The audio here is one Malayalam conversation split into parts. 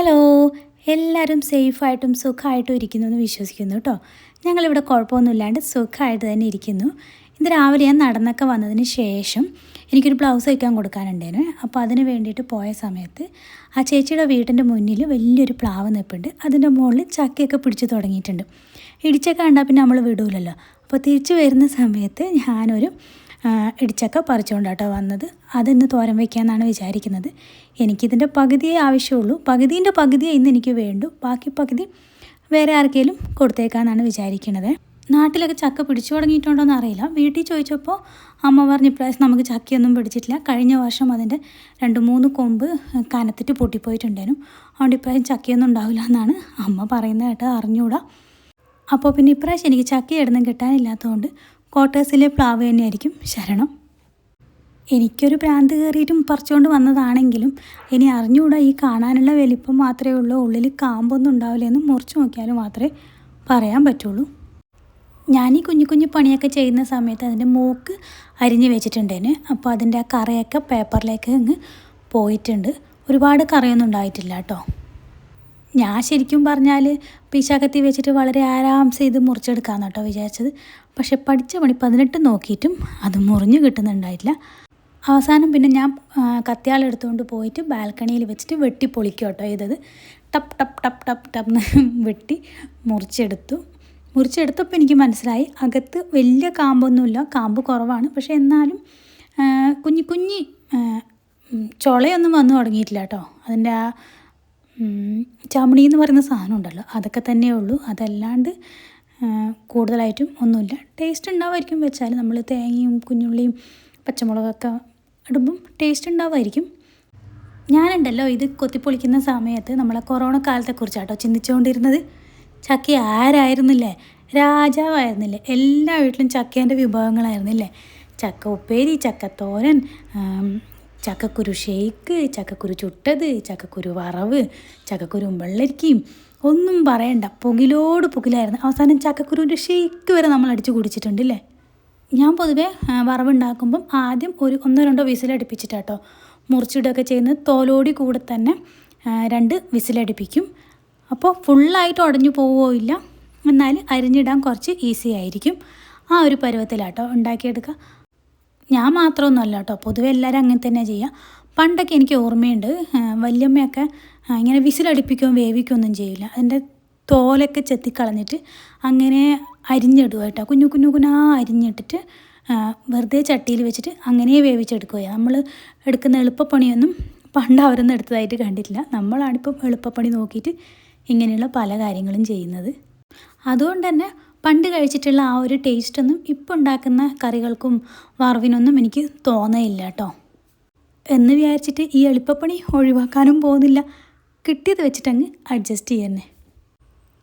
ഹലോ എല്ലാവരും സേഫായിട്ടും സുഖമായിട്ടും ഇരിക്കുന്നു എന്ന് വിശ്വസിക്കുന്നു കേട്ടോ. ഞങ്ങളിവിടെ കുഴപ്പമൊന്നുമില്ലാണ്ട് സുഖമായിട്ട് തന്നെ ഇരിക്കുന്നു. ഇന്ന് രാവിലെ ഞാൻ നടന്നൊക്കെ വന്നതിന് ശേഷം എനിക്കൊരു ബ്ലൗസ് വയ്ക്കാൻ കൊടുക്കാനുണ്ടേനു അപ്പോൾ അതിന് വേണ്ടിയിട്ട് പോയ സമയത്ത് ആ ചേച്ചിയുടെ വീട്ടിന്റെ മുന്നിൽ വലിയൊരു പ്ലാവ് നിൽപ്പുണ്ട് അതിന്റെ മുകളിൽ ചക്കയൊക്കെ പിടിച്ച് തുടങ്ങിയിട്ടുണ്ട്. ഇടിച്ചൊക്കെ കണ്ടാൽ പിന്നെ നമ്മൾ വിടൂലല്ലോ. അപ്പോൾ തിരിച്ചു വരുന്ന സമയത്ത് ഞാനൊരു ഇടിച്ചക്ക പറിച്ചുകൊണ്ടാട്ടോ വന്നത്. അതിന്ന് തോരൻ വയ്ക്കാമെന്നാണ് വിചാരിക്കുന്നത്. എനിക്കിതിന്റെ പകുതിയേ ആവശ്യമുള്ളൂ. പകുതിന്റെ പകുതിയെ ഇന്ന് എനിക്ക് വേണ്ടു. ബാക്കി പകുതി വേറെ ആർക്കെങ്കിലും കൊടുത്തേക്കാമെന്നാണ് വിചാരിക്കുന്നത്. നാട്ടിലൊക്കെ ചക്ക പിടിച്ചു തുടങ്ങിയിട്ടുണ്ടോയെന്ന് അറിയില്ല. വീട്ടിൽ ചോദിച്ചപ്പോൾ അമ്മ പറഞ്ഞ ഇപ്രാവശ്യം നമുക്ക് ചക്കയൊന്നും പിടിച്ചിട്ടില്ല. കഴിഞ്ഞ വർഷം അതിന്റെ രണ്ട് മൂന്ന് കൊമ്പ് കനത്തിട്ട് പൊട്ടിപ്പോയിട്ടുണ്ടായിരുന്നു. അതുകൊണ്ട് ഇപ്രാവശ്യം ചക്കയൊന്നും ഉണ്ടാവില്ല എന്നാണ് അമ്മ പറയുന്നത് കേട്ട് അറിഞ്ഞൂടാ. അപ്പോൾ പിന്നെ ഇപ്രാവശ്യം എനിക്ക് ചക്കയിടുന്നും കിട്ടാനില്ലാത്തതുകൊണ്ട് ക്വാർട്ടേഴ്സിലെ പ്ലാവ് തന്നെയായിരിക്കും ശരണം. എനിക്കൊരു ഭ്രാന്ത് കയറിയിട്ടും പറിച്ചുകൊണ്ട് വന്നതാണെങ്കിലും ഇനി അറിഞ്ഞുകൂടാ ഈ കാണാനുള്ള വലിപ്പം മാത്രമേ ഉള്ളൂ ഉള്ളിൽ കാമ്പൊന്നും ഉണ്ടാവില്ല എന്ന് മുറിച്ച് നോക്കിയാലും മാത്രമേ പറയാൻ പറ്റുള്ളൂ. ഞാൻ ഈ കുഞ്ഞു കുഞ്ഞു പണിയൊക്കെ ചെയ്യുന്ന സമയത്ത് അതിന്റെ മൂക്ക് അരിഞ്ഞ് വെച്ചിട്ടുണ്ടേന് അപ്പോൾ അതിന്റെ ആ കറയൊക്കെ പേപ്പറിലേക്ക് അങ്ങ് പോയിട്ടുണ്ട്. ഒരുപാട് കറയൊന്നും ഉണ്ടായിട്ടില്ല കേട്ടോ. ഞാൻ ശരിക്കും പറഞ്ഞാൽ പീശാക്കത്തി വെച്ചിട്ട് വളരെ ആരാംസ് ഇത് മുറിച്ചെടുക്കാമെന്ന് കേട്ടോ വിചാരിച്ചത്. പക്ഷെ പഠിച്ച പണി പതിനെട്ട് നോക്കിയിട്ടും അത് മുറിഞ്ഞു കിട്ടുന്നുണ്ടായിട്ടില്ല. അവസാനം പിന്നെ ഞാൻ കത്തിയാളെടുത്തുകൊണ്ട് പോയിട്ട് ബാൽക്കണിയിൽ വെച്ചിട്ട് വെട്ടി പൊളിക്കും കേട്ടോ ചെയ്തത്. ടപ് ടപ് ടപ് ടപ് എന്ന് വെട്ടി മുറിച്ചെടുത്തു. മുറിച്ചെടുത്തപ്പോൾ എനിക്ക് മനസ്സിലായി അകത്ത് വലിയ കാമ്പൊന്നുമില്ല. കാമ്പ് കുറവാണ്. പക്ഷേ എന്നാലും കുഞ്ഞു കുഞ്ഞി ചുളയൊന്നും വന്നു തുടങ്ങിയിട്ടില്ല കേട്ടോ അതിന്റെ ആ ചമണി എന്ന് പറയുന്ന സാധനം ഉണ്ടല്ലോ അതൊക്കെ തന്നെയേ ഉള്ളൂ. അതല്ലാണ്ട് കൂടുതലായിട്ടും ഒന്നുമില്ല. ടേസ്റ്റ് ഉണ്ടാവുമായിരിക്കും വെച്ചാൽ നമ്മൾ തേങ്ങയും കുഞ്ഞുള്ളിയും പച്ചമുളകൊക്കെ ഇടുമ്പം ടേസ്റ്റ് ഉണ്ടാവുമായിരിക്കും ഞാനുണ്ടല്ലോ ഇത് കൊത്തിപ്പൊളിക്കുന്ന സമയത്ത് നമ്മളെ കൊറോണ കാലത്തെക്കുറിച്ചാട്ടോ ചിന്തിച്ചുകൊണ്ടിരുന്നത് ചക്ക ആരായിരുന്നില്ലേ? രാജാവായിരുന്നില്ലേ? എല്ലാ വീട്ടിലും ചക്കേന്റെ വിഭവങ്ങളായിരുന്നില്ലേ? ചക്ക ഉപ്പേരി ചക്കത്തോരൻ ചക്കക്കുരു ഷേക്ക് ചക്കക്കുരു ചുട്ടത് ചക്കക്കുരു വറവ് ചക്കക്കുരു വെള്ളരിക്കയും ഒന്നും പറയണ്ട. പുകിലോട് പുകിലായിരുന്നു. അവസാനം ചക്കക്കുരുവിന്റെ ഷേക്ക് വരെ നമ്മൾ അടിച്ച് കുടിച്ചിട്ടുണ്ടല്ലേ ഞാൻ പൊതുവേ വറവുണ്ടാക്കുമ്പം ആദ്യം ഒരു ഒന്നോ രണ്ടോ വിസിലടുപ്പിച്ചിട്ടാട്ടോ മുറിച്ചിടുകയൊക്കെ ചെയ്യുന്നത്. തോലോടി കൂടെ തന്നെ രണ്ട് വിസിലടുപ്പിക്കും അപ്പോൾ ഫുള്ളായിട്ട് ഉടഞ്ഞു പോവുകയോ ഇല്ല. എന്നാൽ അരിഞ്ഞിടാൻ കുറച്ച് ഈസി ആയിരിക്കും. ആ ഒരു പരുവത്തിലാട്ടോ ഉണ്ടാക്കിയെടുക്കുക. ഞാൻ മാത്രമൊന്നുമല്ല കേട്ടോ. പൊതുവെ എല്ലാവരും അങ്ങനെ തന്നെ ചെയ്യുക. പണ്ടൊക്കെ എനിക്ക് ഓർമ്മയുണ്ട് വല്യമ്മയൊക്കെ ഇങ്ങനെ വിസിലടിപ്പിക്കുകയും വേവിക്കുകയും ഒന്നും ചെയ്യില്ല. അതിന്റെ തോലൊക്കെ ചെത്തിക്കളഞ്ഞിട്ട് അങ്ങനെ അരിഞ്ഞിടുക കേട്ടോ. കുഞ്ഞു കുഞ്ഞു കുഞ്ഞാ അരിഞ്ഞിട്ടിട്ട് വെറുതെ ചട്ടിയിൽ വെച്ചിട്ട് അങ്ങനെ വേവിച്ചെടുക്കുക നമ്മൾ എടുക്കുന്ന എളുപ്പപ്പണിയൊന്നും പണ്ട് അവരൊന്നും എടുത്തതായിട്ട് കണ്ടിട്ടില്ല. നമ്മളാണിപ്പം എളുപ്പപ്പണി നോക്കിയിട്ട് ഇങ്ങനെയുള്ള പല കാര്യങ്ങളും ചെയ്യുന്നത്. അതുകൊണ്ട് തന്നെ പണ്ട് കഴിച്ചിട്ടുള്ള ആ ഒരു ടേസ്റ്റൊന്നും ഇപ്പോൾ ഉണ്ടാക്കുന്ന കറികൾക്കും വറവിനൊന്നും എനിക്ക് തോന്നയില്ല കേട്ടോ എന്ന് വിചാരിച്ചിട്ട് ഈ എളുപ്പപ്പണി ഒഴിവാക്കാനും പോകുന്നില്ല. കിട്ടിയത് വെച്ചിട്ടങ്ങ് അഡ്ജസ്റ്റ് ചെയ്യുന്നേ.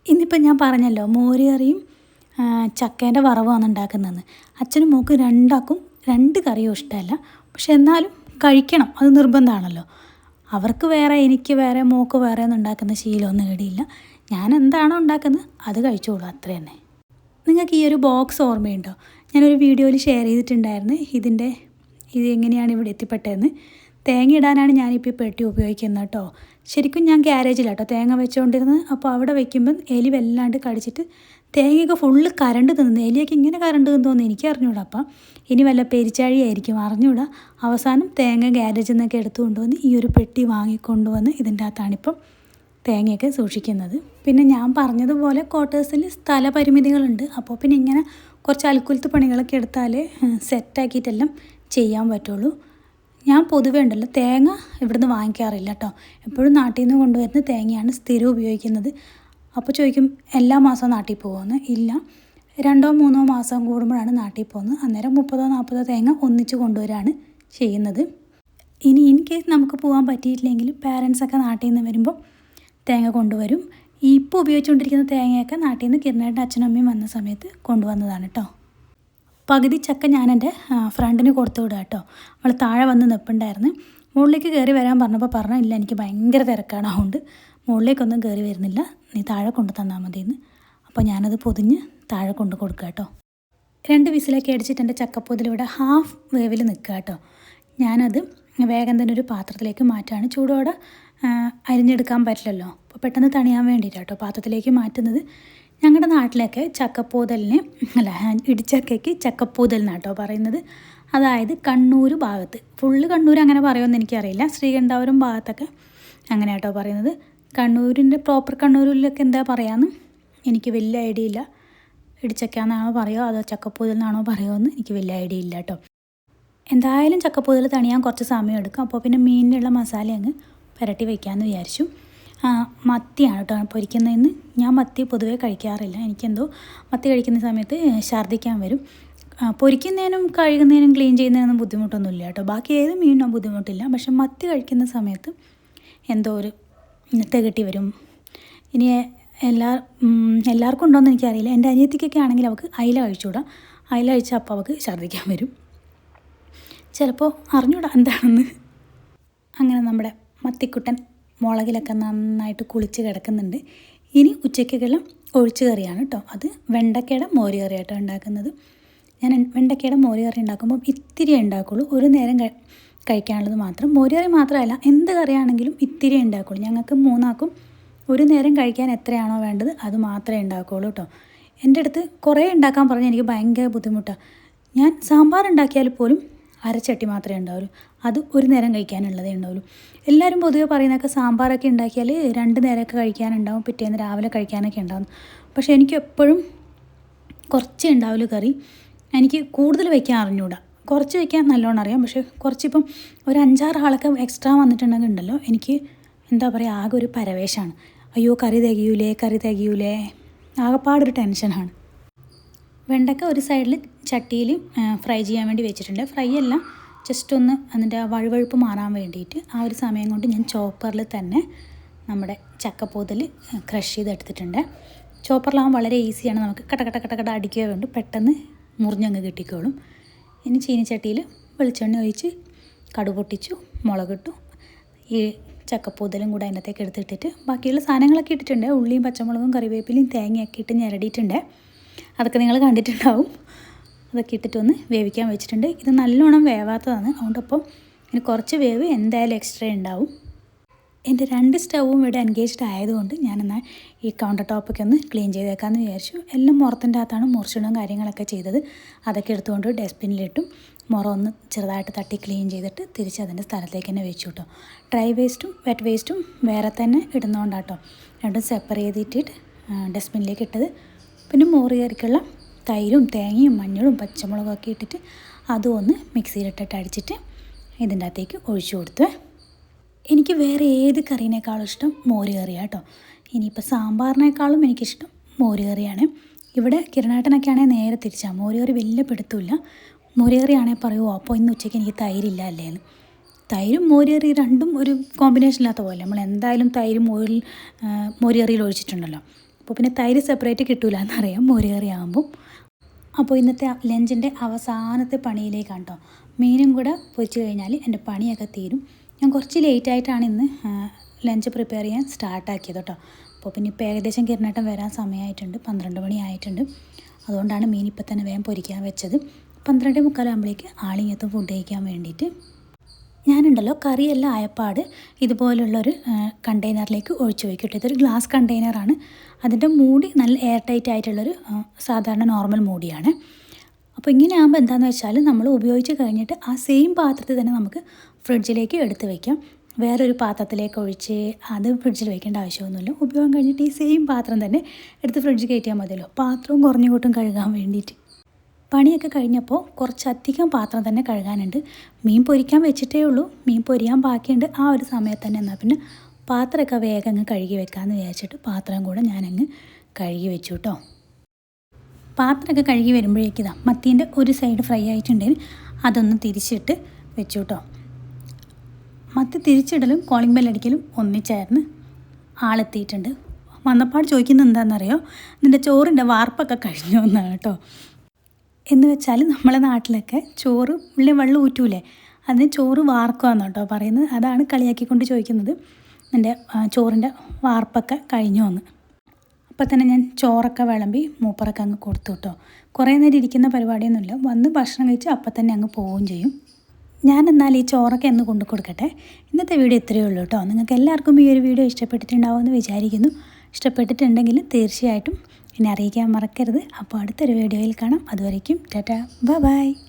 ഇന്നിപ്പോൾ ഞാൻ പറഞ്ഞല്ലോ മോര് കറിയും ആ, ചക്കേന്റെ വറവാണ് ഉണ്ടാക്കുന്നതെന്ന് അച്ഛനും മോക്ക് രണ്ടാക്കും രണ്ട് കറിയും ഇഷ്ടമല്ല. പക്ഷെ എന്നാലും കഴിക്കണം അത് നിർബന്ധമാണല്ലോ. അവർക്ക് വേറെ എനിക്ക് വേറെ മോക്ക് വേറെ ഒന്നും ഉണ്ടാക്കുന്ന ശീലമൊന്നും ഇടിയില്ല ഞാൻ എന്താണോ ഉണ്ടാക്കുന്നത് അത് കഴിച്ചോളൂ അത്ര തന്നെ നിങ്ങൾക്ക് ഈ ഒരു ബോക്സ് ഓർമ്മയുണ്ടോ? ഞാനൊരു വീഡിയോയിൽ ഷെയർ ചെയ്തിട്ടുണ്ടായിരുന്നു. ഇതിന്റെ ഇത് എങ്ങനെയാണ് ഇവിടെ എത്തിപ്പെട്ടതെന്ന്. തേങ്ങ ഇടാനാണ് ഞാനിപ്പോൾ ഈ പെട്ടി ഉപയോഗിക്കുന്നത് കേട്ടോ. ശരിക്കും ഞാൻ ഗ്യാരേജിലാട്ടോ തേങ്ങ വെച്ചുകൊണ്ടിരുന്നത് അപ്പോൾ അവിടെ വെക്കുമ്പം എലി വല്ലാണ്ട് കടിച്ചിട്ട് തേങ്ങയൊക്കെ ഫുള്ള് കരണ്ട് തിന്നു എലിയൊക്കെ ഇങ്ങനെ കരണ്ട് തിന്നോന്ന് എനിക്ക് അറിഞ്ഞൂടാ അപ്പം. ഇനി വല്ല പെരിച്ചാഴിയായിരിക്കും അറിഞ്ഞൂടാ. അവസാനം തേങ്ങ ഗ്യാരേജിൽ നിന്നൊക്കെ എടുത്തു കൊണ്ടുവന്ന് ഈ ഒരു പെട്ടി വാങ്ങിക്കൊണ്ടുവന്ന് ഇതിന്റെ അകത്താണിപ്പം തേങ്ങയൊക്കെ സൂക്ഷിക്കുന്നത്. പിന്നെ ഞാൻ പറഞ്ഞതുപോലെ ക്വാർട്ടേഴ്സിൽ സ്ഥല പരിമിതികളുണ്ട് അപ്പോൾ പിന്നെ ഇങ്ങനെ കുറച്ച് അൽക്കുലത്ത് പണികളൊക്കെ എടുത്താൽ സെറ്റാക്കിയിട്ടെല്ലാം ചെയ്യാൻ പറ്റുള്ളൂ. ഞാൻ പൊതുവേ ഉണ്ടല്ലോ തേങ്ങ ഇവിടുന്ന് വാങ്ങിക്കാറില്ല കേട്ടോ എപ്പോഴും നാട്ടിൽ നിന്ന് കൊണ്ടുവരുന്ന തേങ്ങയാണ് സ്ഥിരം ഉപയോഗിക്കുന്നത്. അപ്പോൾ ചോദിക്കും എല്ലാ മാസവും നാട്ടിൽ പോകുമെന്ന് ഇല്ല. രണ്ടോ മൂന്നോ മാസം കൂടുമ്പോഴാണ് നാട്ടിൽ പോകുന്നത് അന്നേരം മുപ്പതോ നാൽപ്പതോ തേങ്ങ ഒന്നിച്ച് കൊണ്ടുവരാണ് ചെയ്യുന്നത്. ഇനി ഇൻ കേസ് നമുക്ക് പോകാൻ പറ്റിയിട്ടില്ലെങ്കിൽ പാരൻസൊക്കെ നാട്ടിൽ നിന്ന് വരുമ്പോൾ തേങ്ങ കൊണ്ടുവരും. ഇപ്പോൾ ഉപയോഗിച്ചുകൊണ്ടിരിക്കുന്ന തേങ്ങയൊക്കെ നാട്ടിൽ നിന്ന് കിരണേട്ടന്റെ അച്ഛനും അമ്മയും വന്ന സമയത്ത് കൊണ്ടുവന്നതാണ് കേട്ടോ പകുതി ചക്ക ഞാൻ എന്റെ ഫ്രണ്ടിന് കൊടുത്തു വിടുക കേട്ടോ അവൾ താഴെ വന്ന് നിൽപ്പുണ്ടായിരുന്നു മുകളിലേക്ക് കയറി വരാൻ പറഞ്ഞപ്പോൾ പറഞ്ഞു ഇല്ല എനിക്ക് ഭയങ്കര തിരക്കാണ് അതുകൊണ്ട് മുകളിലേക്കൊന്നും കയറി വരുന്നില്ല. നീ താഴെ കൊണ്ടു തന്നാൽ മതിയെന്ന്. അപ്പോൾ ഞാനത് പൊതിഞ്ഞ് താഴെ കൊണ്ട് കൊടുക്കുക കേട്ടോ രണ്ട് വിസിലൊക്കെ അടിച്ചിട്ട് എന്റെ ചക്കപ്പൊതിലിവിടെ ഹാഫ് വേവിൽ നിൽക്കുക കേട്ടോ ഞാനത് വേഗം തന്നെ ഒരു പാത്രത്തിലേക്ക് മാറ്റാണ്. ചൂടോടെ അരിഞ്ഞെടുക്കാൻ പറ്റില്ലല്ലോ. അപ്പോൾ പെട്ടെന്ന് തണിയാൻ വേണ്ടിയിട്ടാണ് കേട്ടോ പാത്രത്തിലേക്ക് മാറ്റുന്നത്. ഞങ്ങളുടെ നാട്ടിലൊക്കെ ചക്കപ്പൂതലിന് അല്ല ഇടിച്ചക്കയ്ക്ക് ചക്കപ്പൂതൽ എന്നാട്ടോ പറയുന്നത്. അതായത് കണ്ണൂർ ഭാഗത്ത്. ഫുള്ള് കണ്ണൂർ അങ്ങനെ പറയുമെന്ന് എനിക്കറിയില്ല. ശ്രീകണ്ഠാപുരം ഭാഗത്തൊക്കെ അങ്ങനെ കേട്ടോ പറയുന്നത്. കണ്ണൂരിന്റെ പ്രോപ്പർ കണ്ണൂരിലൊക്കെ എന്താ പറയാമെന്ന് എനിക്ക് വലിയ ഐഡിയ ഇല്ല. ഇടിച്ചക്ക എന്നാണോ അതോ ചക്കപ്പൂതൽ എന്നാണോ പറയുമോ എന്ന് എനിക്ക് വലിയ ഐഡിയ ഇല്ല കേട്ടോ എന്തായാലും ചക്കപ്പൂതൽ തണിയാൻ കുറച്ച് സമയം എടുക്കും അപ്പോൾ പിന്നെ മീനിനുള്ള മസാല അങ്ങ് പുരട്ടി വയ്ക്കാമെന്ന് വിചാരിച്ചു. മത്തിയാണ് കേട്ടോ പൊരിക്കുന്നതെന്ന്. ഞാൻ മത്തി പൊതുവേ കഴിക്കാറില്ല. എനിക്കെന്തോ മത്തി കഴിക്കുന്ന സമയത്ത് ഛർദ്ദിക്കാൻ വരും. പൊരിക്കുന്നതിനും കഴുകുന്നതിനും ക്ലീൻ ചെയ്യുന്നതിനൊന്നും ബുദ്ധിമുട്ടൊന്നുമില്ല കേട്ടോ. ബാക്കി ഏത് മീനിനും ബുദ്ധിമുട്ടില്ല. പക്ഷെ മത്തി കഴിക്കുന്ന സമയത്ത് എന്തോ ഒരു തികട്ടി വരും. ഇനി എല്ലാ എല്ലാവർക്കും ഉണ്ടോയെന്ന് എനിക്കറിയില്ല. എന്റെ അനിയത്തിക്കൊക്കെ ആണെങ്കിൽ അവൾക്ക് അയില കഴിച്ചുകൂടാ. അയില കഴിച്ചാൽ അപ്പോൾ അവൾക്ക് ഛർദ്ദിക്കാൻ വരും. ചിലപ്പോൾ അറിഞ്ഞൂടാ എന്താണെന്ന്. അങ്ങനെ നമ്മുടെ മത്തിക്കുട്ടൻ മുളകിലൊക്കെ നന്നായിട്ട് കുളിച്ച് കിടക്കുന്നുണ്ട്. ഇനി ഉച്ചയ്ക്കെല്ലാം ഒഴിച്ചു കറിയാണ് കേട്ടോ അത് വെണ്ടക്കയുടെ മോര് കറിയാട്ടോ ഉണ്ടാക്കുന്നത്. ഞാൻ വെണ്ടക്കയുടെ മോര് കറി ഉണ്ടാക്കുമ്പോൾ ഇത്തിരി ഉണ്ടാക്കുള്ളൂ. ഒരു നേരം കഴി- കഴിക്കാനുള്ളത് മാത്രം. മോര് കറി മാത്രമല്ല എന്ത് കറിയാണെങ്കിലും ഇത്തിരി ഉണ്ടാക്കുള്ളൂ. ഞങ്ങൾക്ക് മൂന്നാക്കും ഒരു നേരം കഴിക്കാൻ എത്രയാണോ വേണ്ടത് അത് മാത്രമേ ഉണ്ടാക്കുകയുള്ളൂ കേട്ടോ എന്റെ അടുത്ത് കുറേ ഉണ്ടാക്കാൻ പറഞ്ഞാൽ എനിക്ക് ഭയങ്കര ബുദ്ധിമുട്ടാണ് ഞാൻ സാമ്പാർ ഉണ്ടാക്കിയാൽ പോലും അരച്ചട്ടി മാത്രമേ ഉണ്ടാവുള്ളൂ. അത് ഒരു നേരം കഴിക്കാനുള്ളതേ ഉണ്ടാവുള്ളൂ. എല്ലാവരും പൊതുവെ പറയുന്നതൊക്കെ സാമ്പാറൊക്കെ ഉണ്ടാക്കിയാൽ രണ്ട് നേരമൊക്കെ കഴിക്കാനുണ്ടാവും പിറ്റേന്ന് രാവിലെ കഴിക്കാനൊക്കെ ഉണ്ടാവും. പക്ഷേ എനിക്ക് എപ്പോഴും കുറച്ചേ ഉണ്ടാവുള്ളൂ കറി. എനിക്ക് കൂടുതൽ വയ്ക്കാൻ അറിഞ്ഞൂടാ. കുറച്ച് വയ്ക്കാൻ നല്ലോണം അറിയാം. പക്ഷേ കുറച്ചിപ്പം ഒരു അഞ്ചാറ് ആളൊക്കെ എക്സ്ട്രാ വന്നിട്ടുണ്ടെങ്കിൽ ഉണ്ടല്ലോ എനിക്ക് എന്താ പറയുക ആകെ ഒരു പരവേശമാണ് അയ്യോ കറി തികയൂലേ കറി തികയൂലേ. ആകെപ്പാടൊരു ടെൻഷനാണ്. വെണ്ടക്ക ഒരു സൈഡിൽ ചട്ടിയിൽ ഫ്രൈ ചെയ്യാൻ വേണ്ടി വെച്ചിട്ടുണ്ട്. ഫ്രൈ അല്ല ജസ്റ്റ് ഒന്ന് അതിന്റെ ആ വഴുവഴുപ്പ് മാറാൻ വേണ്ടിയിട്ട് ആ ഒരു സമയം കൊണ്ട് ഞാൻ ചോപ്പറിൽ തന്നെ നമ്മുടെ ചക്കപ്പൂതൽ ക്രഷ് ചെയ്തെടുത്തിട്ടുണ്ട്. ചോപ്പറിലാകുമ്പോൾ വളരെ ഈസിയാണ് നമുക്ക് കട്ട കട്ട കട്ട കട്ട അടിക്കുക വേണ്ടി പെട്ടെന്ന് മുറിഞ്ഞങ്ങ് കിട്ടിക്കോളും. ഇനി ചീനിച്ചട്ടിയിൽ വെളിച്ചെണ്ണ ഒഴിച്ച് കടു പൊട്ടിച്ചു മുളകിട്ടു. ഈ ചക്കപ്പൂതലും കൂടെ അതിനകത്തേക്ക് എടുത്തിട്ടിട്ട് ബാക്കിയുള്ള സാധനങ്ങളൊക്കെ ഇട്ടിട്ടുണ്ട്. ഉള്ളിയും പച്ചമുളകും കറിവേപ്പിലയും തേങ്ങയൊക്കെ ഇട്ട് ഞരടിയിട്ടുണ്ട്. അതൊക്കെ നിങ്ങൾ കണ്ടിട്ടുണ്ടാവും. അതൊക്കെ ഇട്ടിട്ടൊന്ന് വേവിക്കാൻ വെച്ചിട്ടുണ്ട്. ഇത് നല്ലോണം വേവാത്തതാണ്. അതുകൊണ്ടപ്പം ഇനി കുറച്ച് വേവ് എന്തായാലും എക്സ്ട്രാ ഉണ്ടാവും. എന്റെ രണ്ട് സ്റ്റൗവും ഇവിടെ എൻഗേജ്ഡ് ആയതുകൊണ്ട് ഞാനെന്നാൽ ഈ കൗണ്ടർ ടോപ്പൊക്കെ ഒന്ന് ക്ലീൻ ചെയ്തേക്കാമെന്ന് വിചാരിച്ചു. എല്ലാം മുറത്തിന്റെ അകത്താണ് മുറിച്ചിടും കാര്യങ്ങളൊക്കെ ചെയ്തത്. അതൊക്കെ എടുത്തുകൊണ്ട് ഡസ്റ്റ്ബിന്നിലിട്ടും മുറ ഒന്ന് ചെറുതായിട്ട് തട്ടി ക്ലീൻ ചെയ്തിട്ട് തിരിച്ച് അതിന്റെ സ്ഥലത്തേക്ക് തന്നെ വെച്ചു കേട്ടോ ഡ്രൈ വേസ്റ്റും വെറ്റ് വേസ്റ്റും വേറെ തന്നെ ഇടുന്നതുകൊണ്ടാട്ടോ രണ്ടും സെപ്പറേറ്റ് ചെയ്തിട്ട് ഡസ്റ്റ്ബിന്നിലേക്ക് ഇട്ടത്. പിന്നെ മോറി കറിക്കുള്ള തൈരും തേങ്ങയും മഞ്ഞളും പച്ചമുളകും ഒക്കെ ഇട്ടിട്ട് അതും ഒന്ന് മിക്സിയിലിട്ടിട്ട് അടിച്ചിട്ട് ഇതിന്റെ അകത്തേക്ക് ഒഴിച്ചു കൊടുത്ത് എനിക്ക് വേറെ ഏത് കറീനേക്കാളും ഇഷ്ടം മോര് കറിയാണ് കേട്ടോ. ഇനിയിപ്പോൾ സാമ്പാറിനേക്കാളും എനിക്കിഷ്ടം മോര് കറിയാണ്. ഇവിടെ കിരണാട്ടനൊക്കെ ആണെങ്കിൽ നേരെ തിരിച്ചാണ് മോര് കറി വലിയ പിടുത്തമില്ല. മോര് കറി ആണെങ്കിൽ പറയുമോ അപ്പോൾ ഇന്ന് ഉച്ചയ്ക്ക് എനിക്ക് തൈരില്ല അല്ലേന്ന് തൈരും മോര് കറി രണ്ടും ഒരു കോമ്പിനേഷൻ ഇല്ലാത്ത പോലെ നമ്മൾ എന്തായാലും തൈരും മോരിൽ മോരുകറിയിൽ മോര് കറിയിൽ ഒഴിച്ചിട്ടുണ്ടല്ലോ. അപ്പോൾ പിന്നെ തൈര് സെപ്പറേറ്റ് കിട്ടൂല എന്നറിയാം മോരുകറി കറി ആകുമ്പോൾ അപ്പോൾ ഇന്നത്തെ ലഞ്ചിന്റെ അവസാനത്തെ പണിയിലേക്കാണ് കേട്ടോ മീനും കൂടെ പൊരിച്ച് കഴിഞ്ഞാൽ എന്റെ പണിയൊക്കെ തീരും. ഞാൻ കുറച്ച് ലേറ്റ് ആയിട്ടാണ് ഇന്ന് ലഞ്ച് പ്രിപ്പയർ ചെയ്യാൻ സ്റ്റാർട്ടാക്കിയത് കേട്ടോ അപ്പോൾ പിന്നെ ഇപ്പോൾ ഏകദേശം കിരണട്ടം വരാൻ സമയമായിട്ടുണ്ട് പന്ത്രണ്ട് മണി ആയിട്ടുണ്ട്. അതുകൊണ്ടാണ് മീൻ ഇപ്പം തന്നെ വേഗം പൊരിക്കാൻ വെച്ചത്. പന്ത്രണ്ട് മുക്കാലാകുമ്പോഴേക്ക് ആളിങ്ങത്തും ഫുഡ് കഴിക്കാൻ വേണ്ടിയിട്ട് ഞാനുണ്ടല്ലോ കറിയെല്ലാം ആയപ്പാട് ഇതുപോലുള്ളൊരു കണ്ടെയ്നറിലേക്ക് ഒഴിച്ചു വയ്ക്കട്ടെ ഇതൊരു ഗ്ലാസ് കണ്ടെയ്നറാണ്. അതിന്റെ മൂടി നല്ല എയർ ടൈറ്റ് ആയിട്ടുള്ളൊരു സാധാരണ നോർമൽ മൂടിയാണ്. അപ്പോൾ ഇങ്ങനെ ആകുമ്പോൾ എന്താണെന്ന് വെച്ചാൽ നമ്മൾ ഉപയോഗിച്ച് കഴിഞ്ഞിട്ട് ആ സെയിം പാത്രത്തിൽ തന്നെ നമുക്ക് ഫ്രിഡ്ജിലേക്ക് എടുത്ത് വയ്ക്കാം വേറൊരു പാത്രത്തിലേക്ക് ഒഴിച്ച് അത് ഫ്രിഡ്ജിൽ വെക്കേണ്ട ആവശ്യമൊന്നുമില്ല. ഉപയോഗം കഴിഞ്ഞിട്ട് ഈ സെയിം പാത്രം തന്നെ എടുത്ത് ഫ്രിഡ്ജ് കയറ്റിയാൽ മതിയല്ലോ. പാത്രവും കുറഞ്ഞു കൂട്ടും കഴുകാൻ വേണ്ടിയിട്ട്. പണിയൊക്കെ കഴിഞ്ഞപ്പോൾ കുറച്ചധികം പാത്രം തന്നെ കഴുകാനുണ്ട്. മീൻ പൊരിക്കാൻ വെച്ചിട്ടേ ഉള്ളൂ. മീൻ പൊരിയാൻ ബാക്കിയുണ്ട്. ആ ഒരു സമയത്ത് തന്നെ എന്നാൽ പിന്നെ പാത്രമൊക്കെ വേഗം അങ്ങ് കഴുകി വെക്കാമെന്ന് വിചാരിച്ചിട്ട് പാത്രം കൂടെ ഞാനങ്ങ് കഴുകി വെച്ചു കേട്ടോ പാത്രമൊക്കെ കഴുകി വരുമ്പോഴേക്കിതാ മത്തീന്റെ ഒരു സൈഡ് ഫ്രൈ ആയിട്ടുണ്ടെങ്കിൽ അതൊന്ന് തിരിച്ചിട്ട് വെച്ചു കേട്ടോ മത്തി തിരിച്ചിടലും കോളിംഗ് ബെല്ലടിക്കലും ഒന്നിച്ചായിരുന്നു. ആളെത്തിയിട്ടുണ്ട്. വന്നപ്പാട് ചോദിക്കുന്നത് എന്താണെന്നറിയോ? നിന്റെ ചോറിന്റെ വാർപ്പൊക്കെ കഴിഞ്ഞു എന്നാണ് കേട്ടോ എന്ന് വെച്ചാൽ നമ്മളെ നാട്ടിലൊക്കെ ചോറ് ഉള്ളിൽ വെള്ളം ഊറ്റൂലേ? അതിന് ചോറ് വാർക്കുകയെന്ന് കേട്ടോ പറയുന്നത്. അതാണ് കളിയാക്കിക്കൊണ്ട് ചോദിക്കുന്നത്. എന്റെ ചോറിന്റെ വാർപ്പൊക്കെ കഴിഞ്ഞു എന്ന്. അപ്പോൾ തന്നെ ഞാൻ ചോറൊക്കെ വിളമ്പി മൂപ്പറൊക്കെ അങ്ങ് കൊടുത്തു കേട്ടോ കുറേ നേരം ഇരിക്കുന്ന പരിപാടിയൊന്നുമില്ല. വന്ന് ഭക്ഷണം കഴിച്ച് അപ്പം തന്നെ അങ്ങ് പോവുകയും ചെയ്യും. ഞാൻ എന്നാൽ ഈ ചോറൊക്കെ എന്ന് കൊണ്ടു കൊടുക്കട്ടെ. ഇന്നത്തെ വീഡിയോ ഇത്രയേ ഉള്ളൂ കേട്ടോ നിങ്ങൾക്ക് എല്ലാവർക്കും ഈ ഒരു വീഡിയോ ഇഷ്ടപ്പെട്ടിട്ടുണ്ടാവുമെന്ന് വിചാരിക്കുന്നു. ഇഷ്ടപ്പെട്ടിട്ടുണ്ടെങ്കിൽ തീർച്ചയായിട്ടും എന്നെ അറിയിക്കാൻ മറക്കരുത്. അപ്പോൾ അടുത്തൊരു വീഡിയോയിൽ കാണാം. അതുവരയ്ക്കും ടാറ്റാ. ബൈ.